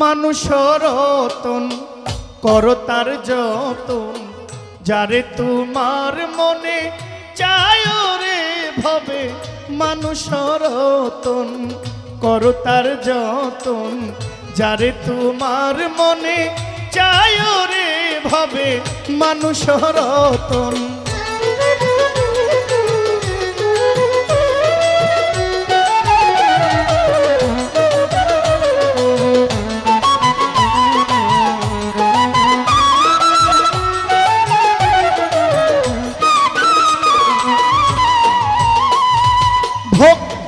মানুষ রতন কর তার যতন। যারে তোমার মনে চায় রে ভবে মানুষ রতন কর তার যতন। যারে তোমার মনে চায় রে ভবে মানুষ রতন।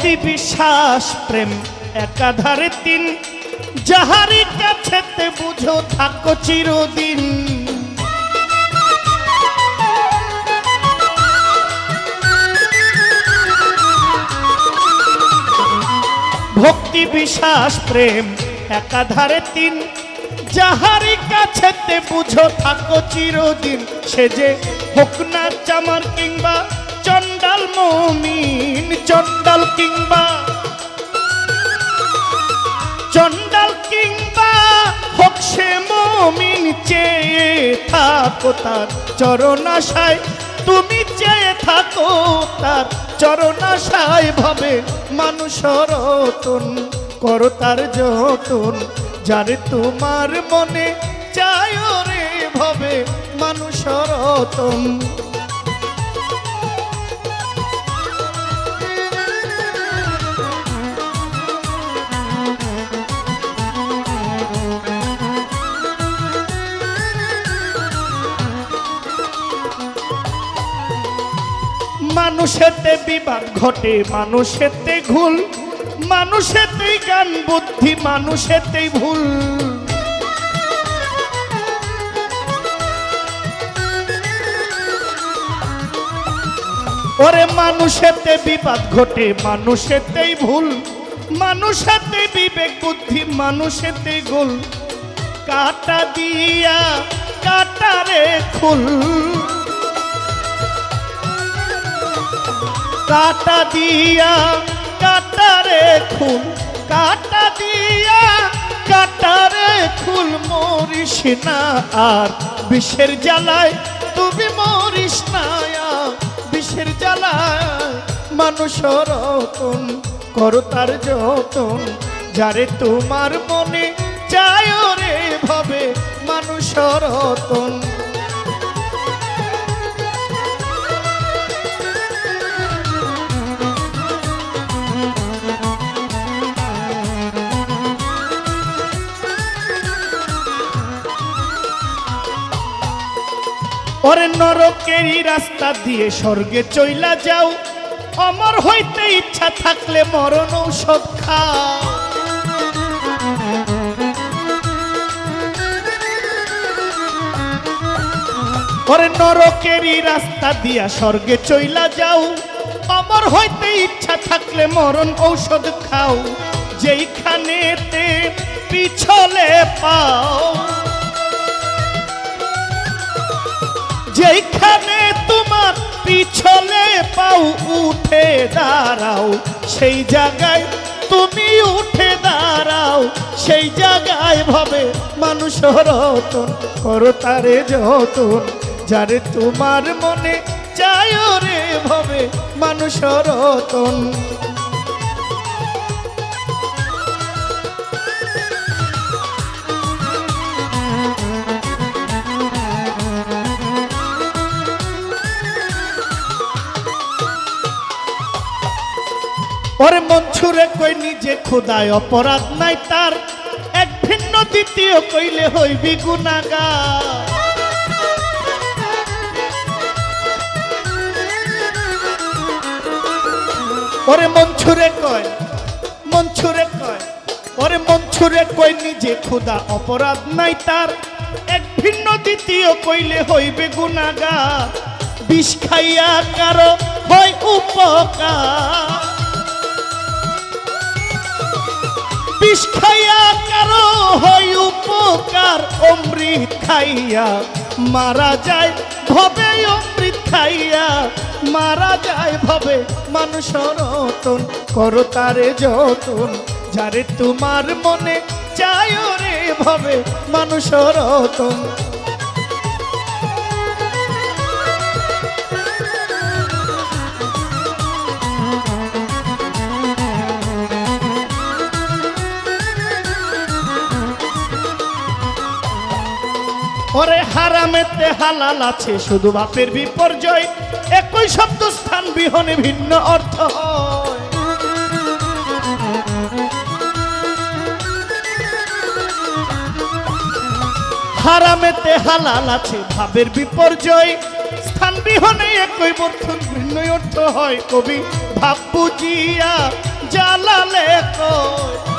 ভক্তি বিশ্বাস, প্রেম একাধারে তিন। যাহারি কাছেতে বুঝো, থাকো চিরদিন। ভক্তি, বিশ্বাস, প্রেম একাধারে তিন। যাহারি কাছেতে বুঝো, থাকো চিরদিন। সে যে হোক না চামার কিংবা চন্ডাল মমিন চন্ডাল কিংবা চন্ডাল কিংবা হোক সে মমিন চেয়ে থাকো তার চরণাশায় তুমি চেয়ে থাকো তার চরণাশায় ভাবে মানুষ রতন, করো তার যতন। যারে তোমার মনে চায় রে ভবে মানুষ রতন। মানুষেতে বিবাদ ঘটে, মানুষেতে ঘুল। মানুষেতেই গান বুদ্ধি, মানুষেতেই ভুল। ওরে মানুষেতে বিবাদ ঘটে, মানুষেতেই ভুল। মানুষেতে বিবেক বুদ্ধি মানুষেতে গোল। কাটা দিয়া কাটারে খুল কাটা দিয়া কাটারে খুল, কাটা দিয়া কাটারে খুল। মরিস না আর বিষের জ্বালায়, তুমি মরিস না বিষের জ্বালায়। মানুষ রতন করো তার যতন, যারে তোমার মনে চায় রে ভবে, মানুষ রতন ওরে নরকেরই রাস্তা দিয়ে স্বর্গে চইলা যাও। অমর হইতে ইচ্ছা থাকলে মরণ ঔষধ খা ওরে নরকেরই রাস্তা দিয়া স্বর্গে চইলা যাও। অমর হইতে ইচ্ছা থাকলে মরণ ঔষধ খাও। যেইখানেতে পিছলে পাও। উঠে দাঁড়াও, সেই জায়গায় তুমি উঠে দাঁড়াও, সেই জায়গায় ভাবে মানুষ রতন করো তারে যতন। যারে তোমার মনে চায় রে ভাবে মানুষ রতন। মন ছুড়ে কই নিজে খোদায় অপরাধ নাই তার। এক ভিন্ন দ্বিতীয় কইলে হইবি গুনাগা মন ছুড়ে কয় ছুড়ে কয় মন ছুড়ে কই নিজে খোদা অপরাধ নাই তার। এক ভিন্ন দ্বিতীয় কইলে হইবে গুনাগা বিষ খাইয়া কারও হয় উপকার। অমৃত খাইয়া, মারা যায় ভবে অমৃত খাইয়া, মারা যায় ভবে মানুষ রতন, করো তারে যতন, যারে তোমার মনে চায় রে ভবে মানুষ রতন। ওরে হারামেতে হালাল আছে, শুধু বাপের বিপর্যয়। একই শব্দ স্থান, বিহনে ভিন্ন অর্থ হারামেতে হালাল আছে, ভাবের বিপর্যয়। স্থান, বিহনে একই বর্তন ভিন্ন অর্থ হয়। কবি ভাব বুঝিয়া জালালে কয়।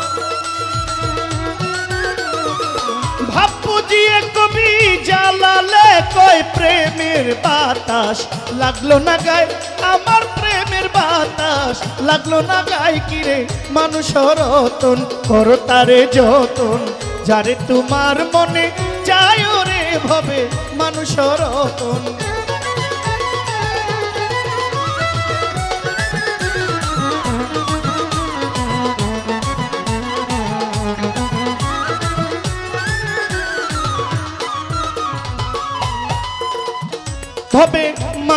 কয় প্রেমের বাতাস? লাগল না গায় আমার প্রেমের বাতাস। লাগল না গায় কিরে মানুষ রতন? কর তারে যতন। যারে তোমার মনে যায় রে ভবে মানুষ রতন।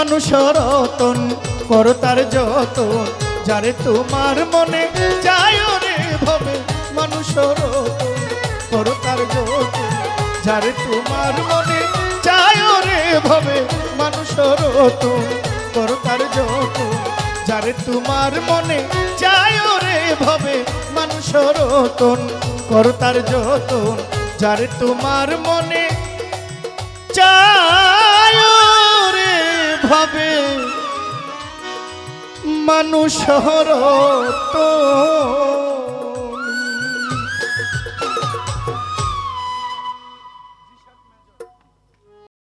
মানুষ রতন কর তার যতন, যারে তোমার মনে চায় রে ভবে মানুষ রতন কর তার যতন, যারে তোমার মনে চায় রে ভবে মানুষ রতন কর তার যতন, যারে তোমার মনে চায় রে ভবে মানুষ রতন কর তার যতন, যারে তোমার মনে চায় মানুষ তো